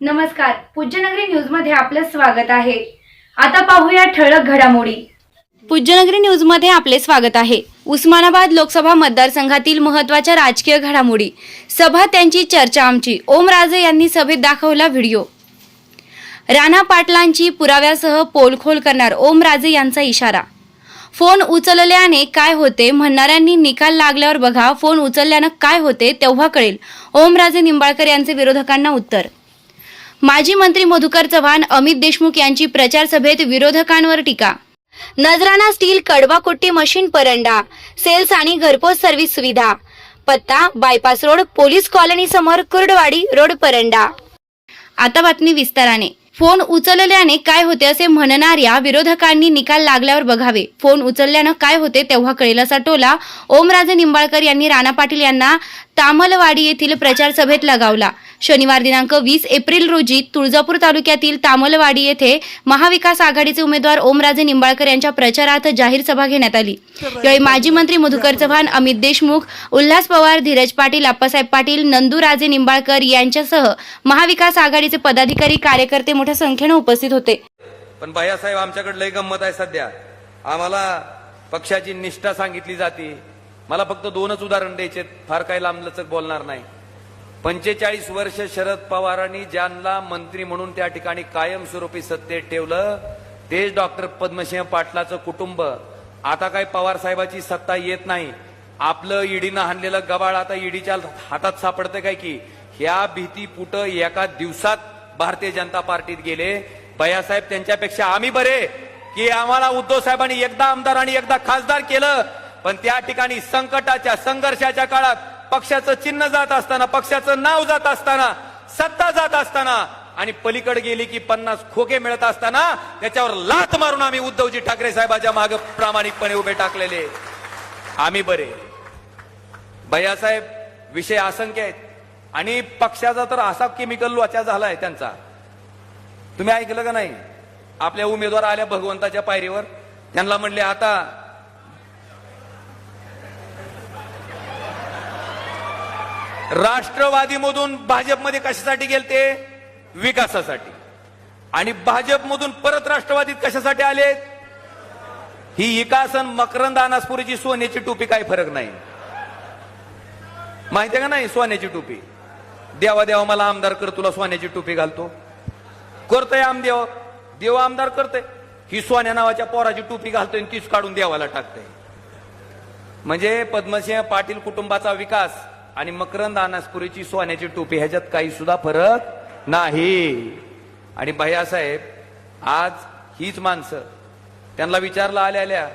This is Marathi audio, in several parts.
नमस्कार पूज्यनगरी न्यूजमध्ये आपलं स्वागत आहे. आता पाहूया ठळक घडामोडी. पूज्यनगरी न्यूजमध्ये आपले स्वागत आहे. उस्मानाबाद लोकसभा मतदारसंघातील महत्त्वाच्या राजकीय घडामोडी. सभा त्यांची चर्चा आमची. ओमराजे यांनी सभेत दाखवला व्हिडिओ. राणा पाटलांची पुराव्यासह पोलखोल करणार ओमराजे यांचा इशारा. फोन उचलल्याने काय होते म्हणणाऱ्यांनी निकाल लागल्यावर बघा फोन उचलल्यानं काय होते तेव्हा कळेल. ओमराजे निंबाळकर यांचे विरोधकांना उत्तर. माजी मंत्री मधुकर चव्हाण अमित देशमुख यांची प्रचार सभेत विरोधकांवर टीका. नजराणा स्टील कडवा कोट्टी मशीन परंडा सेल्स आणि घरपोच सर्व्हिस सुविधा. पत्ता बायपास रोड पोलीस कॉलनी समोर कुर्डवाडी रोड परंडा. आता बातमी विस्ताराने. फोन उचलल्याने काय होते असे म्हणणाऱ्या विरोधकांनी निकाल लागल्यावर बघावे. फोन उचलल्यानं काय होते तेव्हा कळेल असा टोला ओमराजे निंबाळकर यांनी राणा पाटील यांना तामलवाडी येथील प्रचार सभेत लगावला. शनिवार दिनांक वीस एप्रिल रोजी तुळजापूर तालुक्यातील तामलवाडी येथे महाविकास आघाडीचे उमेदवार ओमराजे निंबाळकर यांच्या प्रचारार्थ जाहीर सभा घेण्यात आली. यावेळी माजी मंत्री मधुकर चव्हाण अमित देशमुख उल्हास पवार धीरज पाटील अप्पासाहेब पाटील नंदूराजे निंबाळकर यांच्यासह महाविकास आघाडीचे पदाधिकारी कार्यकर्ते मोठ्या संख्येनं उपस्थित होते. पण भैयासाहेब आमच्याकडे लय गंमत आहे सध्या. आम्हाला पक्षाची निष्ठा सांगितली जाते. मला फक्त दोनच उदाहरण द्यायचे फार काही लांबलचक बोलणार नाही. पंचेचाळीस वर्ष शरद पवारांनी ज्यांना मंत्री म्हणून त्या ठिकाणी कायमस्वरूपी सत्तेत ठेवलं तेच डॉक्टर पद्मसिंह पाटलाचं कुटुंब. आता काय पवार साहेबाची सत्ता येत नाही. आपलं ईडीनं हाणलेलं गबाळ आता ईडीच्या हातात सापडतं काय की? ह्या भीती पुट एका दिवसात भारतीय जनता पार्टीत गेले. भैयासाहेब त्यांच्यापेक्षा आम्ही बरे की आम्हाला उद्धव साहेबांनी एकदा आमदार आणि एकदा खासदार केलं. पण त्या ठिकाणी संकटाच्या संघर्षाच्या काळात पक्षाचं चिन्ह जात असताना पक्षाचं नाव जात असताना सत्ता जात असताना आणि पलीकडे गेली की पन्नास खोके मिळत असताना त्याच्यावर लात मारून आम्ही उद्धवजी ठाकरे साहेबांच्या मागे प्रामाणिकपणे उभे टाकलेले. आम्ही बरे. भैयासाहेब विषय असंख्य आहेत. आणि पक्षाचा तर असा केमिकल लोचा झालाय त्यांचा. तुम्ही ऐकलं का नाही? आपल्या उमेदवार आल्या भगवंताच्या पायरीवर. त्यांना म्हणले आता राष्ट्रवादीमधून भाजपमध्ये कशासाठी गेलते? विकासासाठी. आणि भाजपमधून परत राष्ट्रवादीत कशासाठी आले ही विकासन मकरंद अनासपुरीची सोन्याची टोपी काही फरक नाही? माहितीये का नाही सोन्याची टोपी? देवा देवा मला आमदार कर तुला सोन्याची टोपी घालतो. करतोय आमदेव. देव आमदार करतोय. ही सोन्या नावाच्या पोराची टोपी घालतोय आणि तीच काढून देवाला टाकतोय. म्हणजे पद्मसिंह पाटील कुटुंबाचा विकास आणि मकरंद अनासपुरीची सोन्याची टोपी ह्याच्यात काही सुद्धा फरक नाही. आणि भैयासाहेब आज हीच माणसं त्यांना विचारलं आल्या आल्या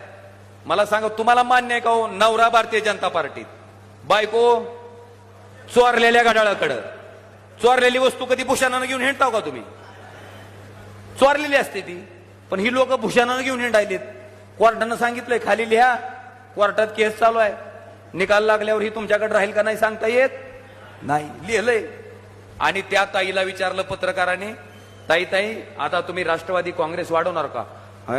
मला सांगा तुम्हाला मान्य आहे का हो नवरा भारतीय जनता पार्टीत? बायको चोरलेल्या घड्याळाकडं. चोरलेली वस्तू कधी भूषणानं घेऊन हिंडताव का तुम्ही? चोरलेली असते ती. पण ही लोक भूषणानं घेऊन हिंडायलीत. कोर्टानं सांगितलंय खाली लिहा. कोर्टात केस चालू आहे. निकाल लागल्यावर ही तुमच्याकडे राहील का नाही सांगता येत? नाही. लिहिलंय. आणि त्या ताईला विचारलं पत्रकाराने ताई ताई आता तुम्ही राष्ट्रवादी काँग्रेस वाढवणार का?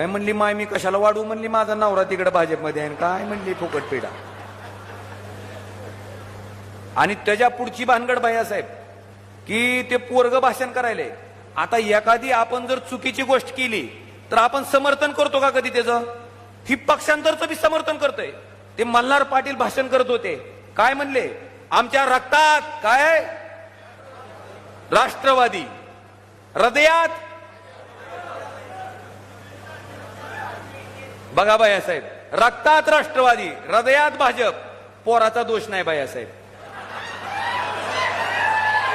म्हणली माय मी कशाला वाढवू? म्हणली माझा नवरा तिकडे भाजपमध्ये आहे काय? म्हणली फुकट पिढा आणि त्याच्या पुढची भानगड साहेब की ते पोरग भाषण करायले. आता एखादी आपण जर चुकीची गोष्ट केली तर आपण समर्थन करतो का कधी त्याचं? ही पक्षांतरचं बी समर्थन करतोय. ते मल्हार पाटील भाषण करत होते. काय म्हणले? आमच्या रक्तात काय? राष्ट्रवादी. हृदयात? बघा साहेब रक्तात राष्ट्रवादी हृदयात भाजप. पोराचा दोष नाही साहेब.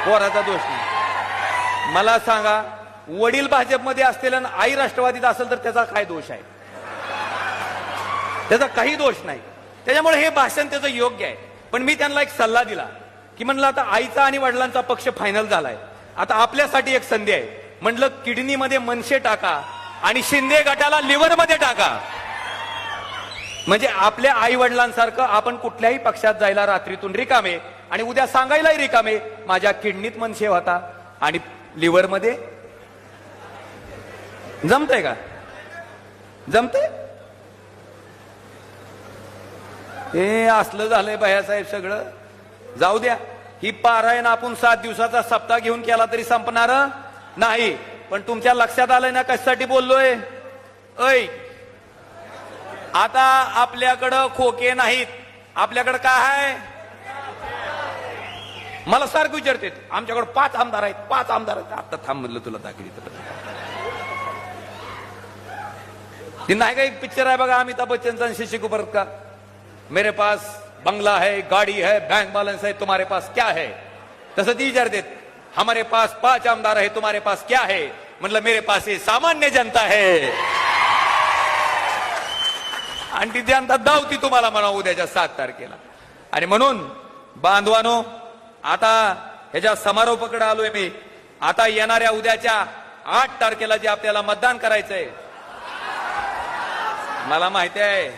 पोराचा दोष नाही. मला सांगा वडील भाजपमध्ये असलेला आणि आई राष्ट्रवादीत असेल तर त्याचा काय दोष आहे? त्याचा काही दोष नाही. त्याच्यामुळे हे भाषण त्याचं योग्य आहे. पण मी त्यांना एक सल्ला दिला की म्हणलं आता आईचा आणि वडिलांचा पक्ष फायनल झालाय. आता आपल्यासाठी एक संधी आहे. म्हणलं किडनीमध्ये मनसे टाका आणि शिंदे गटाला लिव्हरमध्ये टाका. म्हणजे आपल्या आई वडिलांसारखं आपण कुठल्याही पक्षात जायला रात्रीतून रिकामे आणि उद्या सांगायलाही रिकामे माझ्या किडनीत मनसेव होता. आणि लिव्हरमध्ये जमतंय का? जमतय? हे असलं झालंय बायासाहेब सगळं. जाऊ द्या. ही पारायण आपण सात दिवसाचा सप्ताह घेऊन केला तरी संपणार नाही. पण तुमच्या लक्षात आलंय ना कशासाठी बोललोय? ऐ आता आपल्याकडं खोके नाहीत. आपल्याकडं काय आहे? मला सारखं विचारते. आमच्याकडे पाच आमदार आहेत. पाच आमदार आहेत. आता थांब म्हणलं तुला दाखली ती नाही का एक पिक्चर आहे बघा अमिताभ बच्चनचा शशी कुपर का मेरे पास बंगला है गाड़ी है बँक बॅलन्स है तुम्हारे पास क्या है? तसं ती विचारते हमारे पास पाच आमदार है तुम्हारे पास क्या है? म्हणलं मेरे पास हे सामान्य जनता है. आणि ती जनता धावती तुम्हाला म्हणा उद्याच्या सात तारखेला. आणि म्हणून बांधवानो आता ह्याच्या समारोपाकडे आलोय मी. आता येणाऱ्या उद्याच्या आठ तारखेला जे आपल्याला मतदान करायचंय मला माहिती आहे.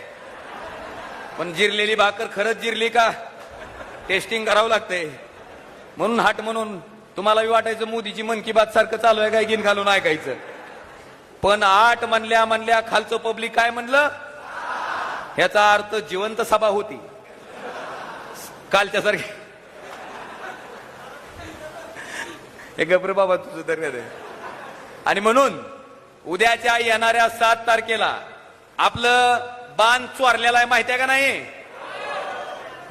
पण जिरलेली भाकर खरंच जिरली का? टेस्टिंग करावं लागतंय. म्हणून हाट म्हणून तुम्हाला वाटायचं मोदीची मन की बात सारखं चालू आहे काय गिन घालून ऐकायचं. पण आठ म्हणल्या म्हणल्या खालचं पब्लिक काय म्हणलं? ह्याचा अर्थ जिवंत सभा होती. कालच्या सारखी. हे गप्र बाबा तुझं तर आणि म्हणून उद्याच्या येणाऱ्या सात तारखेला आपलं बाण चोरलेला आहे माहिती आहे का नाही?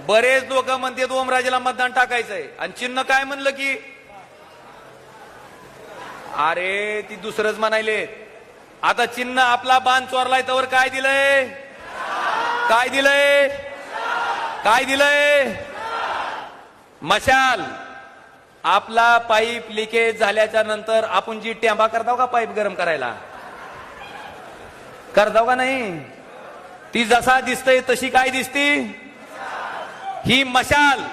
बरेच लोक म्हणते ओमराजेला मतदान टाकायचंय. आणि चिन्ह काय म्हणलं की अरे ती दुसरंच म्हणायले आता चिन्ह आपला बांध चोरलाय तर काय दिलंय? काय दिलंय? काय दिलंय? मशाल आपला पाईप लिकेज झाल्याच्यानंतर आपण जी टेंबा करताव का पाईप गरम करायला? करताव का नाही? ती जसा दिसतय तशी काय दिसती? ही मशाल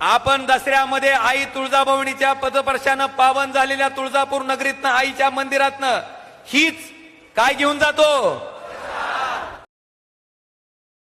आपण दसऱ्यामध्ये आई तुळजाभवनीच्या पदपर्शानं पावन झालेल्या तुळजापूर नगरीतनं आईच्या मंदिरातनं हीच काय घेऊन जातो?